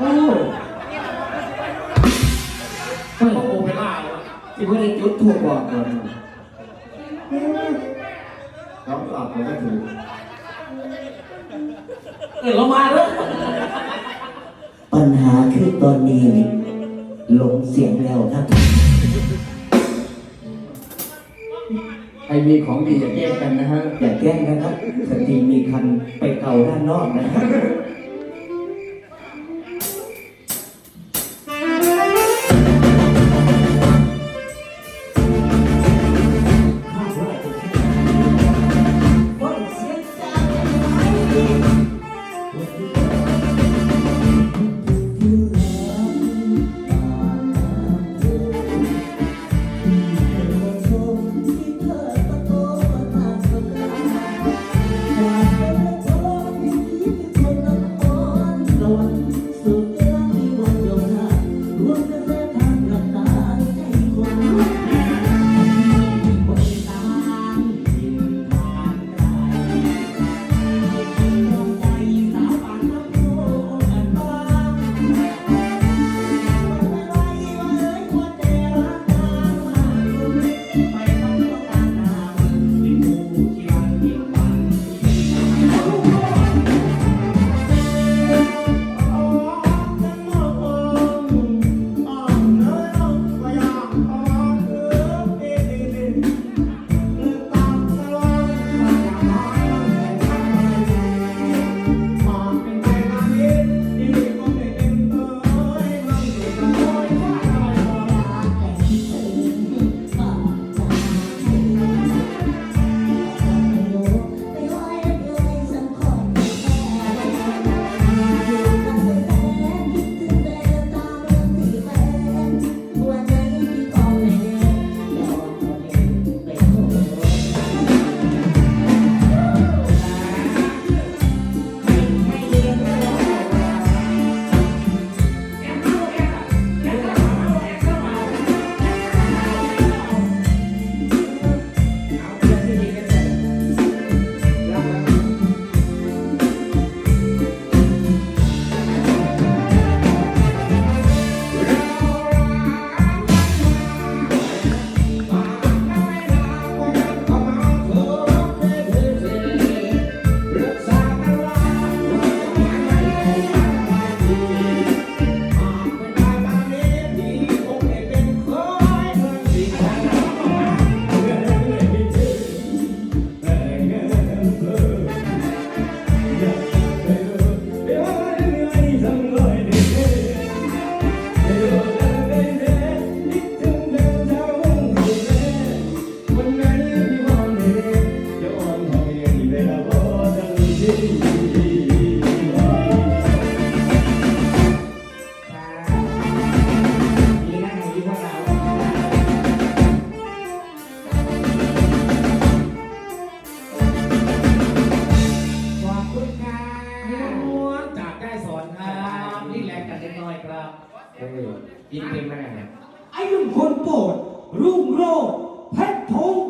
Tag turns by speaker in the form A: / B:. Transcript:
A: โอ้
B: โอ้โหไปล่าเลย
A: ที่ว่าได้จุดถูกบอกก่อน
B: ครับหลับผมก็ถือ
A: เออเรามาแล้ว
C: ปัญหาคือตอนนี้หลงเสียงแล้วท่าน
B: ใครมีของดีอย่าแยกกันนะฮะ
C: อย่าแกล้งนะครับสตรีมีคันไปเก่าด้านนอกนะครับ
B: ไอ้
A: หนุ่มคนโปรดรุ่งโรจน์เพชรพงชั